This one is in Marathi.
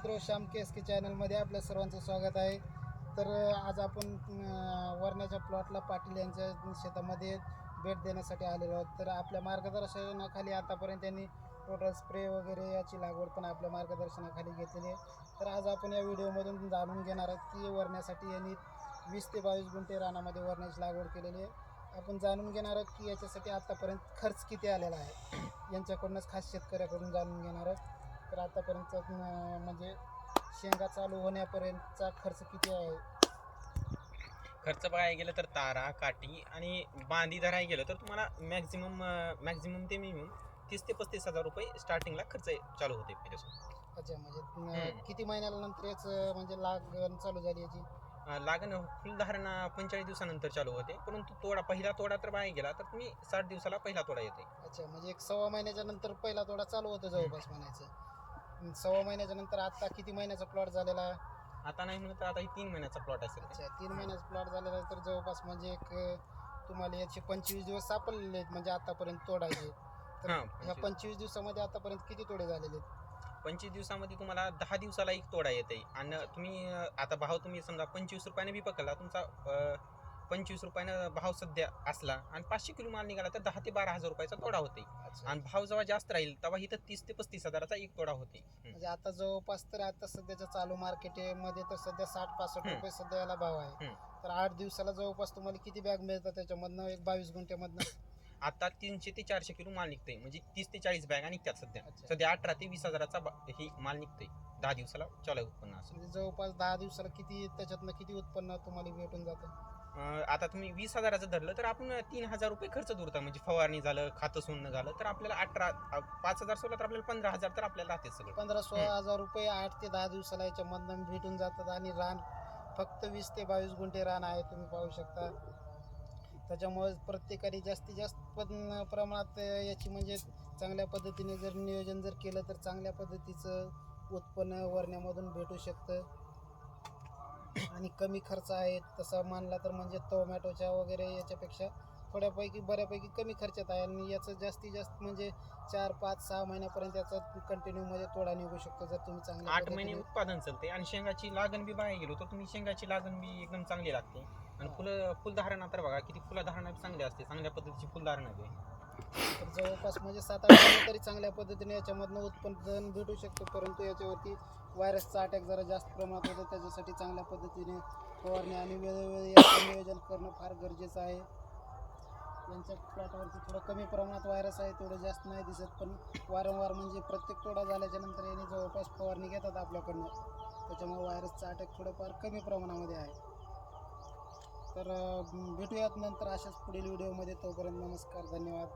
मित्र श्याम केसके चॅनलमध्ये आपल्या सर्वांचं स्वागत आहे. तर आज आपण वरण्याच्या प्लॉटला पाटील यांच्या शेतामध्ये भेट देण्यासाठी आलेलो आहोत. तर आपल्या मार्गदर्शनाखाली आतापर्यंत त्यांनी टोटल स्प्रे वगैरे याची लागवड पण आपल्या मार्गदर्शनाखाली घेतलेली आहे. तर आज आपण या व्हिडिओमधून जाणून घेणार आहोत की वरण्यासाठी यांनी वीस ते बावीस गुंठे रानामध्ये वरण्याची लागवड केलेली आहे. आपण जाणून घेणार आहोत की याच्यासाठी आत्तापर्यंत खर्च किती आलेला आहे. यांच्याकडूनच खास शेतकऱ्याकडून जाणून घेणार आहोत. तर आतापर्यंत म्हणजे शेंगा चालू होण्यापर्यंतचा खर्च किती आहे? खर्च बघायला गेलं तर तारा काठी आणि बांधी धरायला गेलं तर तुम्हाला मॅक्झिमम मॅक्झिमम ते मिनिमम तीस ते पस्तीस हजार रुपये स्टार्टिंगला खर्च चालू होते पहिल्यापासून. अच्छा म्हणजे. किती महिन्याला नंतर याचं म्हणजे लागण चालू झाली याची? लागण फुलधारण पंचेचाळीस दिवसानंतर चालू होते परंतु तोडा पहिला तोडा तर बघायला गेला तर तुम्ही साठ दिवसाला पहिला तोडा येते अच्छा म्हणजे एक सव्वा महिन्याच्या नंतर पहिला तोडा चालू होतो जवळपास म्हणायचं. सव्वा महिन्याच्या नंतर आता किती महिन्याचा प्लॉट झालेला? आहे? आता नाही म्हणलं तर आता ही तीन महिन्याचा प्लॉट असेल. अच्छा तीन महिन्याचा प्लॉट झालेला आहे तर जवळपास म्हणजे एक अं, तुम्हाला याचे पंचवीस दिवस सापडलेले आहेत म्हणजे आतापर्यंत तोडायचे. तर हां ह्या पंचवीस- पंचवीस दिवसामध्ये आतापर्यंत किती तोडे झालेले आहेत? पंचवीस दिवसामध्ये तुम्हाला दहा दिवसाला एक तोडा येते आणि तुम्ही अं, आता भाव तुम्ही समजा पंचवीस रुपयाने बी पकडला तुमचा अं, पंचवीस रुपयानं भाव सध्या असला आणि पाचशे किलो माल निघाला तर दहा ते बारा हजार रुपयाचा तोडा होते आणि भाव जेव्हा जास्त राहील तेव्हा इथं तीस ते पस्तीस हजाराचा एक तोडा होते म्हणजे आता जवळपास तर आता सध्याच्या चालू मार्केटमध्ये तर सध्या साठ पासष्ट. रुपये सध्या याला भाव आहे. तर आठ दिवसाला जवळपास तुम्हाला किती बॅग मिळतात त्याच्यामधनं? एक बावीस गुंठ्यामधनं? आता तीनशे ते चारशे किलो माल निघतोय. म्हणजे तीस ते चाळीस बॅगा निघतात सध्या. सध्या अठरा ते वीस हजाराचा ही माल निघतोय. दहा दिवसाला चालू उत्पन्न असं. म्हणजे जवळपास दहा दिवसाला किती त्याच्यातनं किती उत्पन्न तुम्हाला भेटून जातं? अं, आता तुम्ही वीस हजाराचं धरलं तर आपण तीन हजार रुपये खर्च धरता म्हणजे फवारणी झालं खातं सोडणं झालं तर आपल्याला अठरा अं, पाच हजार सोडलं तर आपल्याला पंधरा हजार तर आपल्याला राहते सगळं. पंधरा सोळा हजार रुपये आठ ते दहा दिवसाला याच्यामधनं भेटून जातात आणि रान फक्त वीस ते बावीस गुंठे रान आहे तुम्ही पाहू शकता. त्याच्यामुळे प्रत्येकाने जास्तीत जास्त पण प्रमाणात याची म्हणजे चांगल्या पद्धतीने जर नियोजन जर केलं तर चांगल्या पद्धतीचं उत्पन्न वरण्यामधून भेटू शकतं. आणि कमी खर्च आहे तसा मानला तर म्हणजे टोमॅटोच्या वगैरे याच्यापेक्षा थोड्यापैकी बऱ्यापैकी कमी खर्चात आहे. आणि याचं जास्तीत जास्त म्हणजे चार पाच सहा महिन्यापर्यंत याचा कंटिन्यू मध्ये तोडा निघू शकतो जर तुम्ही चांगल्या आठ महिने उत्पादन चालते आणि शेंगाची लागण बी बाहेर गेलो तर तुम्ही शेंगाची लागण बी एकदम चांगली लागते. आणि हा. फुलं फुलधारणा तर बघा किती फुलधारणा बी चांगली असते. चांगल्या पद्धतीची फुलधारणा बी. तर जवळपास म्हणजे सात आठ महिने तरी चांगल्या पद्धतीने याच्यामधनं उत्पन्न भेटू शकतो. परंतु याच्यावरती व्हायरसचा अटॅक जरा जास्त प्रमाणात होतो. त्याच्यासाठी चांगल्या पद्धतीने फवारणी आणि वेळोवेळी याचं नियोजन करणं फार गरजेचं आहे. यांच्या प्लॉटवरती थोडं कमी प्रमाणात व्हायरस आहे तेवढं जास्त नाही दिसत. पण वारंवार म्हणजे प्रत्येक तोडा झाल्याच्यानंतर याने जवळपास फवारणी घेतात आपल्याकडनं. त्याच्यामुळे व्हायरसचा अटॅक थोडंफार कमी प्रमाणामध्ये आहे. तर भेटूयात नंतर अशाच पुढील व्हिडिओमध्ये तोपर्यंत नमस्कार धन्यवाद.